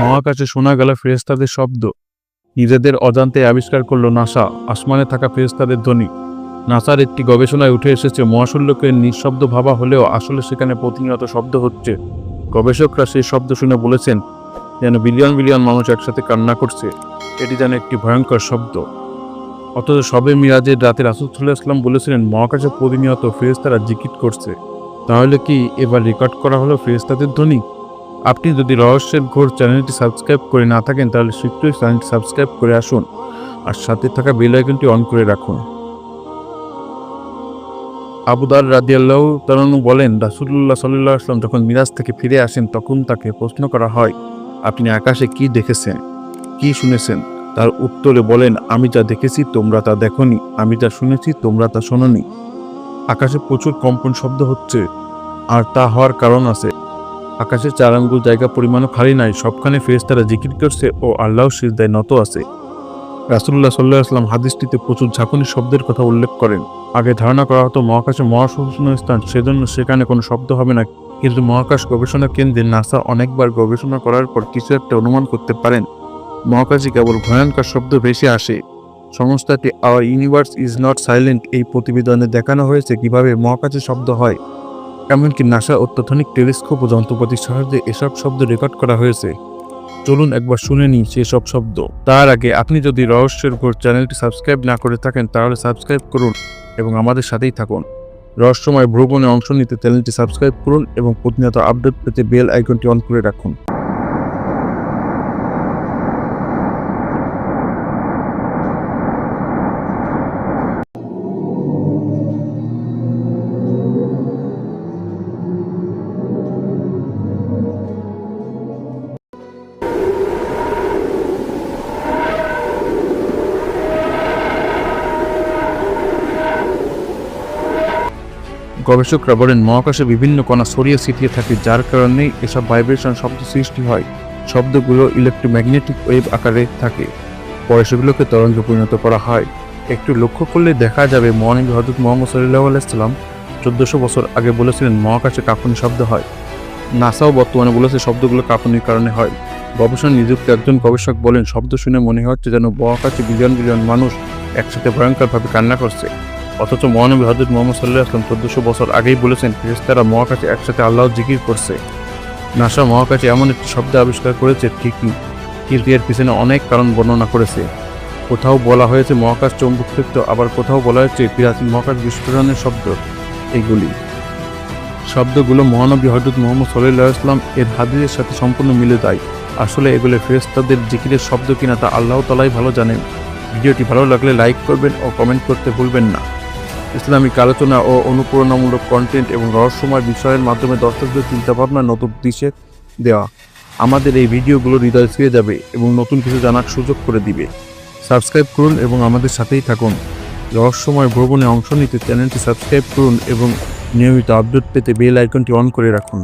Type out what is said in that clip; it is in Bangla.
মহাকাশে শোনা গেল ফেরেস্তাদের শব্দ। নিজেদের অজান্তে আবিষ্কার করল নাসা, আসমানে থাকা ফেরেস্তাদের ধ্বনি। নাসার একটি গবেষণায় উঠে এসেছে মহাশূল্যকে নিঃশব্দ ভাবা হলেও আসলে সেখানে প্রতিনিয়ত শব্দ হচ্ছে। গবেষকরা সেই শব্দ শুনে বলেছেন, যেন বিলিয়ন বিলিয়ন মানুষ একসাথে কান্না করছে। এটি যেন একটি ভয়ঙ্কর শব্দ। অথচ সবে মিরাজের রাতে রাসুলসাল্লাহ ইসলাম বলেছিলেন, মহাকাশে প্রতিনিয়ত ফেরেস্তারা জিকিট করছে। তাহলে কি এবার রেকর্ড করা হলো ফেরেস্তাদের ধ্বনি? আপনি যদি রহস্যের ঘোর চ্যানেলটি সাবস্ক্রাইব করে না থাকেন, তাহলে শীঘ্রই চ্যানেলটি সাবস্ক্রাইব করে আসুন। আর সাথে থাকা বেল আইকনটি অন করে রাখুন। আবুদার রাদিয়াল্লাহ তালানু বলেন রাসুল্লাহ সাল্লাহ আসলাম যখন মিরাজ থেকে ফিরে আসেন, তখন তাকে প্রশ্ন করা হয়, আপনি আকাশে কি দেখেছেন? কি শুনেছেন? তার উত্তরে বলেন, আমি যা দেখেছি, তোমরা তা দেখনি। আমি যা শুনেছি, তোমরা তা শোনোনি। আকাশে প্রচুর কম্পন শব্দ হচ্ছে, আর তা হওয়ার কারণ আছে। আকাশের চার আঙ্গুল জায়গা পরিমাণও খালি নাই, সবখানে ফেরেশতারা জিকির করছে ও আল্লাহ সিজদায় নত আছে। রাসুল্লাহ সাল্লাহ আসলাম হাদিসটিতে প্রচুর ঝাঁকুনি শব্দের কথা উল্লেখ করেন। আগে ধারণা করা হতো মহাকাশে মহাশূন্য স্থান, সেজন্য সেখানে কোনো শব্দ হবে না। কিন্তু মহাকাশ গবেষণা কেন্দ্রে নাসা অনেকবার গবেষণা করার পর কিছু একটা অনুমান করতে পারেন। মহাকাশে কেবল ভয়ঙ্কর শব্দ ভেসে আসে। সংস্থাটি our universe is not silent এই প্রতিবেদনে দেখানো হয়েছে কীভাবে মহাকাশে শব্দ হয়। এমনকি নাসা অত্যাধুনিক টেলিস্কোপ ও যন্ত্রপাতির সাহায্যে এসব শব্দ রেকর্ড করা হয়েছে। চলুন একবার শুনে নিই সেসব শব্দ। তার আগে আপনি যদি রহস্যের উপর চ্যানেলটি সাবস্ক্রাইব না করে থাকেন, তাহলে সাবস্ক্রাইব করুন এবং আমাদের সাথেই থাকুন। রহস্যময় ভ্রমণে অংশ নিতে চ্যানেলটি সাবস্ক্রাইব করুন এবং প্রতিনিয়ত আপডেট পেতে বেল আইকনটি অন করে রাখুন। গবেষকরা বলেন, মহাকাশে বিভিন্ন কণা ছড়িয়ে ছিটিয়ে থাকে, যার কারণে এসব ভাইব্রেশন শব্দ সৃষ্টি হয়। শব্দগুলো ইলেকট্রোম্যাগনেটিক ওয়েভ আকারে থাকে। পরে সেগুলোকে তরঙ্গে পরিণত করা হয়। একটু লক্ষ্য করলে দেখা যাবে, মহানবী হজরত মোহাম্মদ সাল্লাহ আলাইসাল্লাম চোদ্দশো বছর আগে বলেছিলেন, মহাকাশে কাঁপুনি শব্দ হয়। নাসাও বর্তমানে বলেছে, শব্দগুলো কাঁপুনির কারণে হয়। গবেষণা নিযুক্ত একজন গবেষক বলেন, শব্দ শুনে মনে হচ্ছে যেন মহাকাশে বিলিয়ন বিলিয়ন মানুষ একসাথে ভয়ঙ্করভাবে কান্না করছে। অথচ মহানবী হজরত মোহাম্মদ সাল্লাহ আসলাম চোদ্দশো বছর আগেই বলেছেন ফেরেস্তারা মহাকাশে একসাথে আল্লাহ জিকির করছে। নাসা মহাকাশে এমন একটি শব্দ আবিষ্কার করেছে ঠিকই কিন্তু এর পিছনে অনেক কারণ বর্ণনা করেছে। কোথাও বলা হয়েছে মহাকাশ চৌম্বক ক্ষেত্র আবার কোথাও বলা হয়েছে প্রাচীন মহাকাশ বিস্ফোরণের শব্দ এগুলি। শব্দগুলো মহানবী হজরত মোহাম্মদ সাল্লাহ আসলাম এর হাদিসের সাথে সম্পূর্ণ মিলে যায়। আসলে এগুলো ফেরেস্তাদের জিকিরের শব্দ কিনা তা আল্লাহ তালাই ভালো জানেন। ভিডিওটি ভালো লাগলে লাইক করবেন ও কমেন্ট করতে ভুলবেন না। ইসলামিক আলোচনা ও অনুপ্রেরণামূলক কন্টেন্ট এবং রহস্যময় বিষয়ের মাধ্যমে দর্শকদের চিন্তাভাবনা নতুন দিশে দেওয়া। আমাদের এই ভিডিওগুলো হৃদয় ছুঁয়ে যাবে এবং নতুন কিছু জানার সুযোগ করে দিবে। সাবস্ক্রাইব করুন এবং আমাদের সাথেই থাকুন। রহস্যময় ভ্রমণে অংশ নিতে চ্যানেলটি সাবস্ক্রাইব করুন এবং নিয়মিত আপডেট পেতে বেল আইকনটি অন করে রাখুন।